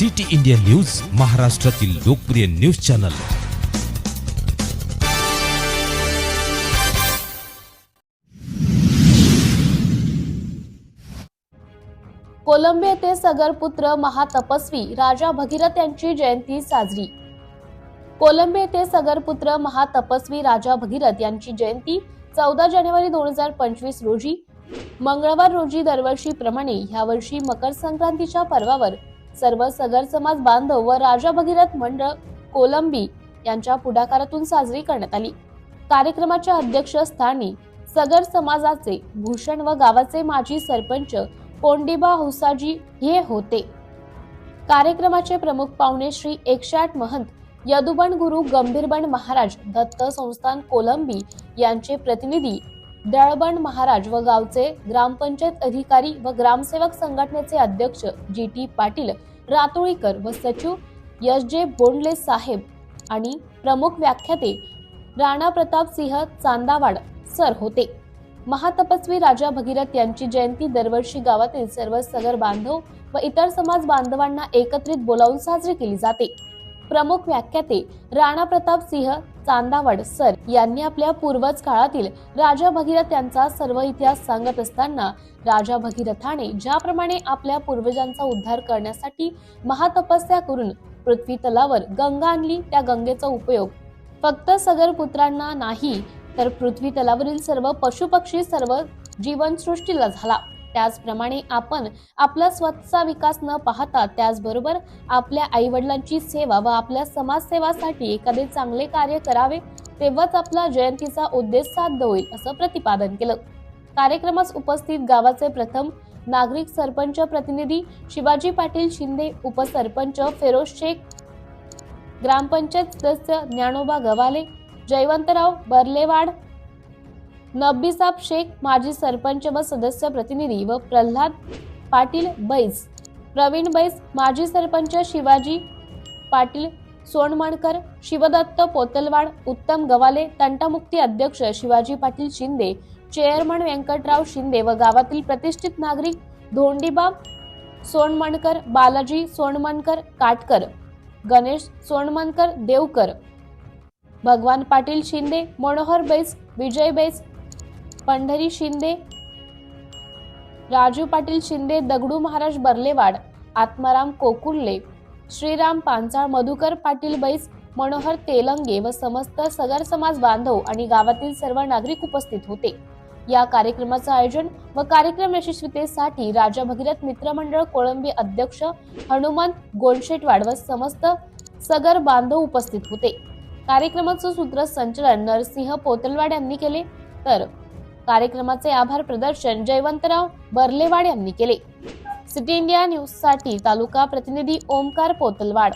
City India news महाराष्ट्रातील लोकप्रिय news channel. Kolambe येथे सगरपुत्र महातपस्वी राजा भगीरथ यांची जयंती साजरी. कोलंबे येथे सगरपुत्र महातपस्वी राजा भगीरथ यांची जयंती चौदा जानेवारी दोन हजार पंचवीस रोजी मंगळवार रोजी दरवर्षीप्रमाणे ह्यावर्षी मकर संक्रांतीच्या पर्वावर सर्व सगर समाज बांधव व राजा भगीरथ मंडळ कोलंबी यांच्या पुढाकारातून साजरी करण्यात आली. कार्यक्रमाच्या अध्यक्षस्थानी सगर समाजाचे भूषण व गावाचे माजी सरपंच कोंडिबा हुसाजी हे होते. कार्यक्रमाचे प्रमुख पाहुणे श्री एकशे आठ महंत यदुबन गुरु गंभीरबन महाराज दत्त संस्थान कोलंबी यांचे प्रतिनिधी दळबण महाराज व गावचे ग्रामपंचायत अधिकारी व ग्रामसेवक संघटनेचे अध्यक्ष जी टी पाटील रातोळीकर व सचिव यश जे बोंडले साहेब आणि प्रमुख व्याख्याते राणा प्रताप सिंह चांदावाड सर होते. महातपस्वी राजा भगीरथ यांची जयंती दरवर्षी गावातील सर्व सगर बांधव व इतर समाज बांधवांना एकत्रित बोलावून साजरी केली जाते. प्रमुख व्याख्याते राणा प्रताप सिंह चांदावड सर यांनी आपल्या पूर्वज काळातील राजा भगीरथ यांचा सर्व इतिहास सांगत असताना राजा भगीरथाने ज्याप्रमाणे आपल्या पूर्वजांचा उद्धार करण्यासाठी महातपस्या करून पृथ्वी तलावर गंगा आणली त्या गंगेचा उपयोग. फक्त सगर पुत्रांना नाही तर पृथ्वी तलावरील सर्व पशुपक्षी सर्व जीवनसृष्टीला झाला. त्याचप्रमाणे आपण आपला स्वतःचा विकास न पाहता त्याचबरोबर आपल्या आईवडिलांची सेवा व आपल्या समाजसेवासाठी एखादे चांगले कार्य करावे तेव्हाच आपला जयंतीचा उद्देश साध्य होईल असं प्रतिपादन केलं. कार्यक्रमास उपस्थित गावाचे प्रथम नागरिक सरपंच प्रतिनिधी शिवाजी पाटील शिंदे उपसरपंच फेरोज शेख ग्रामपंचायत सदस्य ज्ञानोबा गवाले जयवंतराव बर्लेवाड नब्बीसाब शेख माजी सरपंच व सदस्य प्रतिनिधी व प्रल्हाद पाटील बैस प्रवीण बैस माजी सरपंच शिवाजी पाटील सोनमणकर शिवदत्त पोतलवाड उत्तम गवाले तंटामुक्ती अध्यक्ष शिवाजी पाटील शिंदे चेअरमन व्यंकटराव शिंदे व गावातील प्रतिष्ठित नागरिक धोंडीबा सोनमणकर बालाजी सोनमणकर काटकर गणेश सोनमणकर देवकर भगवान पाटील शिंदे मनोहर बैस विजय बैस पंढरी शिंदे राजू पाटील शिंदे दगडू महाराज बर्लेवाड आत्माराम कोकुर्ले श्रीराम पांचाळ मधुकर पाटील बैस मनोहर तेलंगे व समस्त सगर समाज बांधव आणि गावातील सर्व नागरिक उपस्थित होते. या कार्यक्रमाचं आयोजन व कार्यक्रम यशस्वीतेसाठी राजा भगीरथ मित्रमंडळ कोळंबी अध्यक्ष हनुमंत गोंडशेटवाड व समस्त सगर बांधव उपस्थित होते. कार्यक्रमाचं सूत्रसंचलन नरसिंह पोतलवाड यांनी केले. तर कार्यक्रमाचे आभार प्रदर्शन जयवंतराव बर्लेवाड यांनी केले. सिटी इंडिया न्यूजसाठी तालुका प्रतिनिधी ओमकार पोतलवाड.